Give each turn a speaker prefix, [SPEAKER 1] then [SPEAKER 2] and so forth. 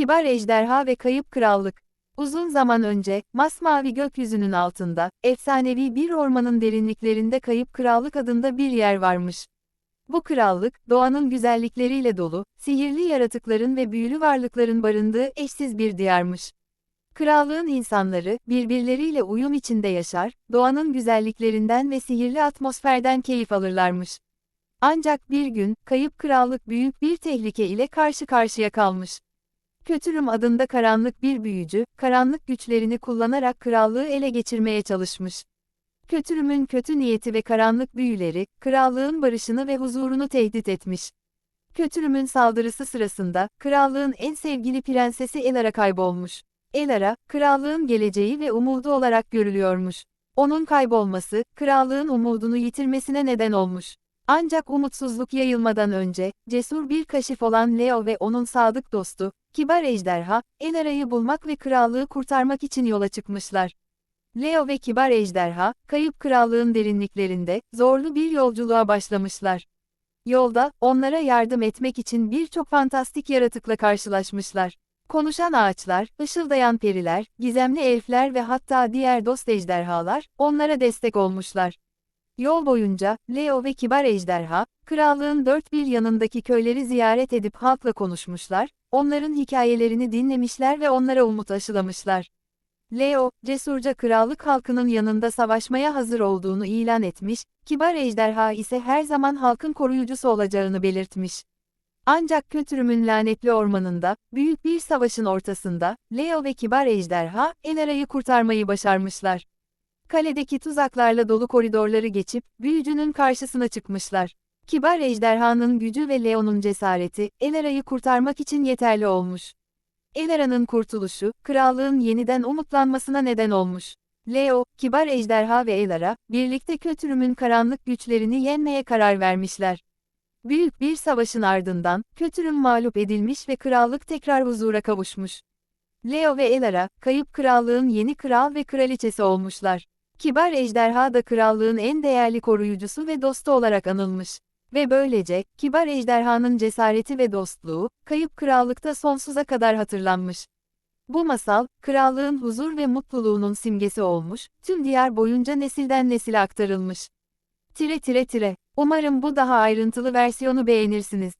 [SPEAKER 1] Kibar Ejderha ve Kayıp Krallık Uzun zaman önce, masmavi gökyüzünün altında, efsanevi bir ormanın derinliklerinde Kayıp Krallık adında bir yer varmış. Bu krallık, doğanın güzellikleriyle dolu, sihirli yaratıkların ve büyülü varlıkların barındığı eşsiz bir diyarmış. Krallığın insanları, birbirleriyle uyum içinde yaşar, doğanın güzelliklerinden ve sihirli atmosferden keyif alırlarmış. Ancak bir gün, kayıp krallık büyük bir tehlike ile karşı karşıya kalmış. Kötürüm adında karanlık bir büyücü, karanlık güçlerini kullanarak krallığı ele geçirmeye çalışmış. Kötürümün kötü niyeti ve karanlık büyüleri, krallığın barışını ve huzurunu tehdit etmiş. Kötürümün saldırısı sırasında, krallığın en sevgili prensesi Elara kaybolmuş. Elara, krallığın geleceği ve umudu olarak görülüyormuş. Onun kaybolması, krallığın umudunu yitirmesine neden olmuş. Ancak umutsuzluk yayılmadan önce, cesur bir kaşif olan Leo ve onun sadık dostu, kibar ejderha, Elara'yı bulmak ve krallığı kurtarmak için yola çıkmışlar. Leo ve kibar ejderha, kayıp krallığın derinliklerinde, zorlu bir yolculuğa başlamışlar. Yolda, onlara yardım etmek için birçok fantastik yaratıkla karşılaşmışlar. Konuşan ağaçlar, ışıldayan periler, gizemli elfler ve hatta diğer dost ejderhalar, onlara destek olmuşlar. Yol boyunca, Leo ve kibar ejderha, krallığın dört bir yanındaki köyleri ziyaret edip halkla konuşmuşlar, onların hikayelerini dinlemişler ve onlara umut aşılamışlar. Leo, cesurca krallık halkının yanında savaşmaya hazır olduğunu ilan etmiş, kibar ejderha ise her zaman halkın koruyucusu olacağını belirtmiş. Ancak Kötürüm'ün lanetli ormanında, büyük bir savaşın ortasında, Leo ve kibar ejderha, Elara'yı kurtarmayı başarmışlar. Kaledeki tuzaklarla dolu koridorları geçip, büyücünün karşısına çıkmışlar. Kibar ejderhanın gücü ve Leo'nun cesareti, Elara'yı kurtarmak için yeterli olmuş. Elara'nın kurtuluşu, krallığın yeniden umutlanmasına neden olmuş. Leo, kibar ejderha ve Elara, birlikte kötürümün karanlık güçlerini yenmeye karar vermişler. Büyük bir savaşın ardından, kötürüm mağlup edilmiş ve krallık tekrar huzura kavuşmuş. Leo ve Elara, kayıp krallığın yeni kral ve kraliçesi olmuşlar. Kibar ejderha da krallığın en değerli koruyucusu ve dostu olarak anılmış. Ve böylece, kibar ejderhanın cesareti ve dostluğu, kayıp krallıkta sonsuza kadar hatırlanmış. Bu masal, krallığın huzur ve mutluluğunun simgesi olmuş, tüm diyar boyunca nesilden nesile aktarılmış. Tire tire tire. Umarım bu daha ayrıntılı versiyonu beğenirsiniz.